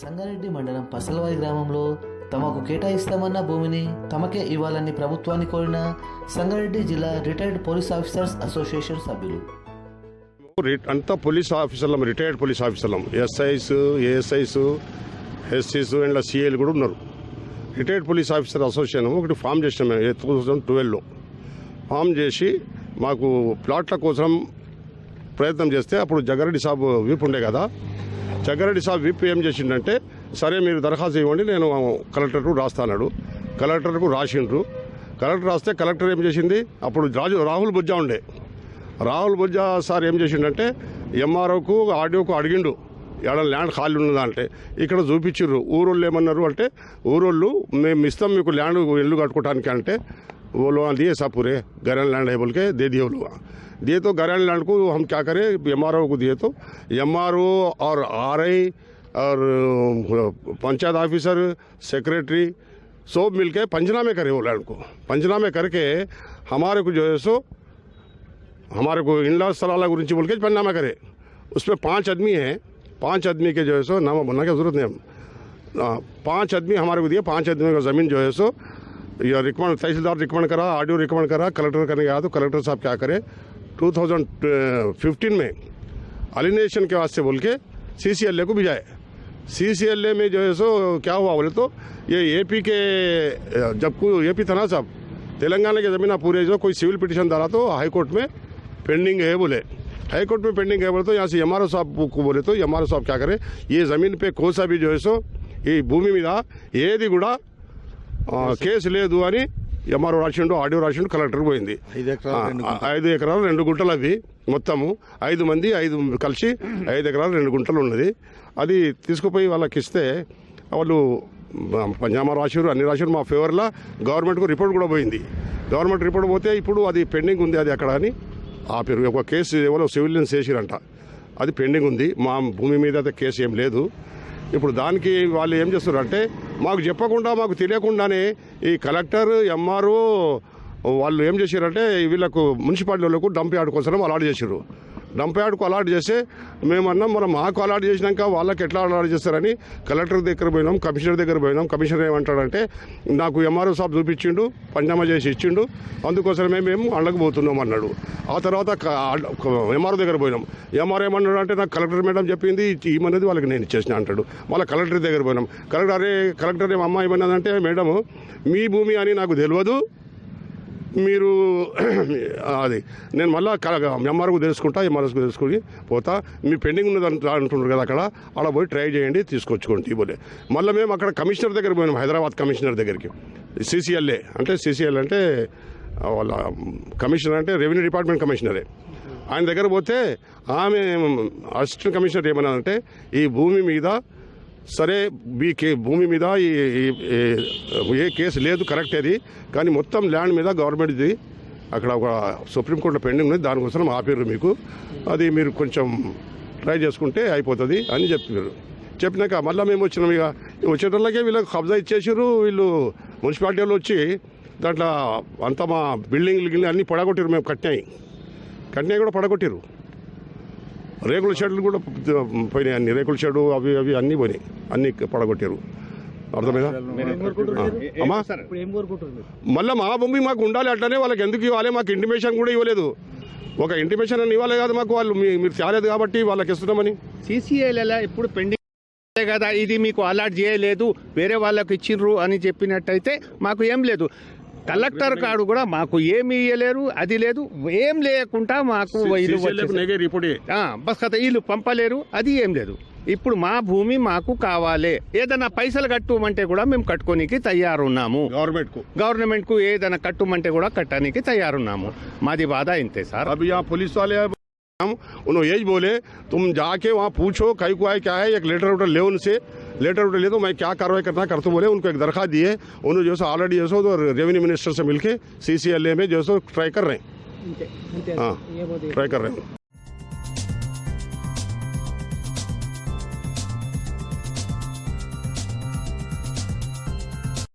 సంగారెడ్డి మండలం పసలవాయి గ్రామంలో తమకు కేటాయిస్తామన్న భూమిని తమకే ఇవ్వాలని ప్రభుత్వాన్ని కోరిన సంగారెడ్డి జిల్లా రిటైర్డ్ పోలీస్ ఆఫీసర్స్ అసోసియేషన్ సభ్యులు. అంతా పోలీస్ ఆఫీసర్లం రిటైర్డ్ పోలీస్ ఆఫీసర్లం ఎస్ఐస్ ఏఎస్ఐస్ ఎస్సీస్ అండ్ సిఏలు కూడా ఉన్నారు. రిటైర్డ్ పోలీస్ ఆఫీసర్ అసోసియేషన్ ఒకటి ఫామ్ చేసినాం మేము టూ థౌజండ్ ట్వెల్వ్లో. ఫామ్ చేసి మాకు ప్లాట్ల కోసం ప్రయత్నం చేస్తే అప్పుడు జగారెడ్డి సాబు వీపు ఉండే కదా జగ్గారెడ్డి సాబ్ విప్ ఏం చేసిండంటే సరే మీరు దరఖాస్తు ఇవ్వండి నేను కలెక్టర్కు రాస్తాను కలెక్టర్కు రాసిండ్రు. కలెక్టర్ రాస్తే కలెక్టర్ ఏం చేసింది? అప్పుడు రాజు రాహుల్ బుజ్జా ఉండే. రాహుల్ బుజ్జా సార్ ఏం చేసిండంటే ఎంఆర్ఓకు ఆర్డీఓకు అడిగిండు. ఎక్కడ ల్యాండ్ ఖాళీ ఉన్నదా అంటే ఇక్కడ చూపించారు ఊరోళ్ళు ఏమన్నారు అంటే ఊరోళ్ళు మేము ఇస్తాం మీకు ల్యాండ్ ఇల్లు కట్టుకోవడానికి అంటే ఓలో దియే సాపురే గరన్ ల్యాండ్ అయిపోలికే దే दिए तो गरन लैंड को हम क्या करें? एम को दिए तो। एमआरओ और आरआई और पंचायत ऑफिसर, सेक्रेटरी, सब मिल मिलके पंचनामे करे वो लैंड को। पंचनामे करके हमारे को जो है सो, हमारे को इंडा सलाला गुరించి बोल के पंचनामा करे। उसमें पाँच आदमी हैं। पाँच आदमी के जो है सो, नामा बनना की ज़रूरत नहीं पाँच आदमी हमारे को दिए। पाँच आदमी का ज़मीन जो है सो यह रिकमेंड, तहसीलदार रिकमेंड करा आर डी रिकमेंड करा, कलेक्टर करने गया तो कलेक्टर साहब क्या करे? 2015 में अलिनेशन के वास्ते बोल के सी को भिजाए सी में जो है सो क्या हुआ बोले तो ये एपी के जब कोई एपी था ना साहब तेलंगाना की ज़मीन पूरे जो कोई सिविल पिटीशन डाला तो हाई कोर्ट में पेंडिंग है बोले हाई कोर्ट में पेंडिंग है बोले तो यहाँ से एम साहब को बोले तो एम साहब क्या करे ये ज़मीन पे कोसा भी जो है सो ఈ భూమి మీద ఏది కూడా ఆ, కేసు లేదు అని ఎంఆర్ఓ రాసిండు ఆడియో రాసిండు కలెక్టర్ పోయింది. ఐదు ఎకరాలు, రెండు ఆ, గుంటలు. అవి మొత్తము. ఐదు మంది ఐదు కలిసి ఐదు ఎకరాలు రెండు గుంటలు ఉన్నది. అది తీసుకుపోయి వాళ్ళకి ఇస్తే వాళ్ళు పంజామా రాశారు అన్ని రాశారు మా ఫేవర్లో గవర్నమెంట్కు రిపోర్ట్ కూడా పోయింది. గవర్నమెంట్ రిపోర్ట్ పోతే ఇప్పుడు అది పెండింగ్ ఉంది అది అక్కడ అని ఆపారు ఒక కేసు ఎవరో సివిలియన్స్ వేసిరంట అది పెండింగ్ ఉంది. మా భూమి మీద అయితే కేసు ఏం లేదు. ఇప్పుడు దానికి వాళ్ళు ఏం చేస్తారు అంటే మాకు చెప్పకుండా మాకు తెలియకుండానే ఈ కలెక్టర్ ఎంఆర్ఓ వాళ్ళు ఏం చేశారంటే వీళ్ళకు మున్సిపాలిటీ వాళ్ళకు డంప్ యార్డ్ కోసం అలాట్ చేశారు. డంప్ యార్డ్కు అలాట్ చేస్తే మేమన్నాం మనం మాకు అలాట్ చేసినాక వాళ్ళకి ఎట్లా అలాట్ చేస్తారని కలెక్టర్ దగ్గర పోయినాం కమిషనర్ దగ్గర పోయినాం. కమిషనర్ ఏమంటాడంటే నాకు ఎంఆర్ఓ సాబ్ చూపించిండు పంజామా చేసి ఇచ్చిండు అందుకోసమే మేము అండకు పోతున్నాం అన్నాడు. ఆ తర్వాత ఎంఆర్ఓ దగ్గర పోయినాం. ఎంఆర్ఓ ఏమన్నాడు అంటే నాకు కలెక్టర్ మేడం చెప్పింది ఈమనేది వాళ్ళకి నేను ఇచ్చేసిన అంటాడు. మళ్ళీ కలెక్టర్ దగ్గర పోయినాం. కలెక్టర్ అరే కలెక్టర్ ఏమమ్మా అమ్మ ఏమన్నదంటే మేడం మీ భూమి అని నాకు తెలియదు మీరు అది నేను మళ్ళీ ఎంఆర్కు తెలుసుకుంటా ఎంఆర్ఎస్కు తెలుసుకుని పోతా. మీ పెండింగ్ ఉన్నది అంటున్నారు కదా అక్కడ అక్కడ పోయి ట్రై చేయండి తీసుకొచ్చుకోండి ఇవ్వలే మళ్ళీ మేము అక్కడ కమిషనర్ దగ్గర పోయినాం హైదరాబాద్ కమిషనర్ దగ్గరికి. సీసీఎల్ఏ అంటే సిసిఎల్ అంటే వాళ్ళ కమిషనర్ అంటే రెవెన్యూ డిపార్ట్మెంట్ కమిషనరే. ఆయన దగ్గర పోతే ఆమె అసిస్టెంట్ కమిషనర్ ఏమన్నారంటే ఈ భూమి మీద సరే మీ కే భూమి మీద ఈ- ఏ కేసు లేదు కరెక్ట్ అది. కానీ మొత్తం ల్యాండ్ మీద గవర్నమెంట్ది అక్కడ ఒక సుప్రీంకోర్టులో పెండింగ్ ఉంది దానికోసం ఆపారు మీకు. అది మీరు కొంచెం ట్రై చేసుకుంటే అయిపోతుంది అని చెప్పారు చెప్పినాక మళ్ళీ మేము వచ్చినాం ఇక. వచ్చేటోళ్ళకే వీళ్ళకి కబ్జా ఇచ్చేసారు వీళ్ళు మున్సిపాలిటీ వాళ్ళు వచ్చి దాంట్లో అంతా మా బిల్డింగ్లు అన్నీ పడగొట్టారు మేము కట్టినాయి కట్టినాయి కూడా పడగొట్టారు రేకుల షెడ్లు కూడా పోయినాయి అన్ని. రేకుల షెడ్ అవి అవి అన్నీ పోయినాయి. అన్ని పడగొట్టారు అర్థమైనా అమ్మా మళ్ళీ మా భూమి మాకు ఉండాలి అట్లనే వాళ్ళకి ఎందుకు ఇవ్వాలి? మాకు ఇంటిమేషన్ కూడా ఇవ్వలేదు. ఒక ఇంటిమేషన్ అని ఇవ్వాలి కాదు మాకు వాళ్ళు. మీరు చాలేదు కాబట్టి వాళ్ళకి ఇస్తున్నామని. సీసీఐలలో ఇప్పుడు పెండింగ్ కదా? ఇది మీకు అలాట్ చేయలేదు. వేరే వాళ్ళకి ఇచ్చిండ్రు అని చెప్పినట్టయితే మాకు ఏం లేదు. కలెక్టర్ కాడు కూడా మాకు ఏమి ఇయ్యలేరు అది లేదు ఏం లేకుండా మాకు ఇల్లు వచ్చేసి- నేగే రిపోర్ట్ ఆ, బస్ కదా వీళ్ళు పంపలేరు అది ఏం లేదు ఇప్పుడు మా భూమి మాకు కావాలి ఏదైనా పైసలు కట్టుమంటే కూడా మేము కట్టుకోనికి తయారున్నాము गवर्नमेंट को గవర్నమెంట్ కు ఏదైనా కట్టుమంటే కూడా కట్టడానికి తయారున్నాము మాది బాధ ఇంతే సార్ अब यहाँ पुलिस वाले हैं, हम उन्होंने यही बोले तुम जाके वहाँ पूछो कई को आए क्या है एक लेटर उटर ले उनसे लेटर उटर ले तो मैं क्या कार्रवाई करना कर तो बोले उनको एक दरख्वास्त दी है उन्होंने जो सो ऑलरेडी जो सो तो रेवेन्यू मिनिस्टर से मिलके सीसीएलए में जो सो ट्राई कर रहे हैं। हाँ ट्राई कर रहे हैं।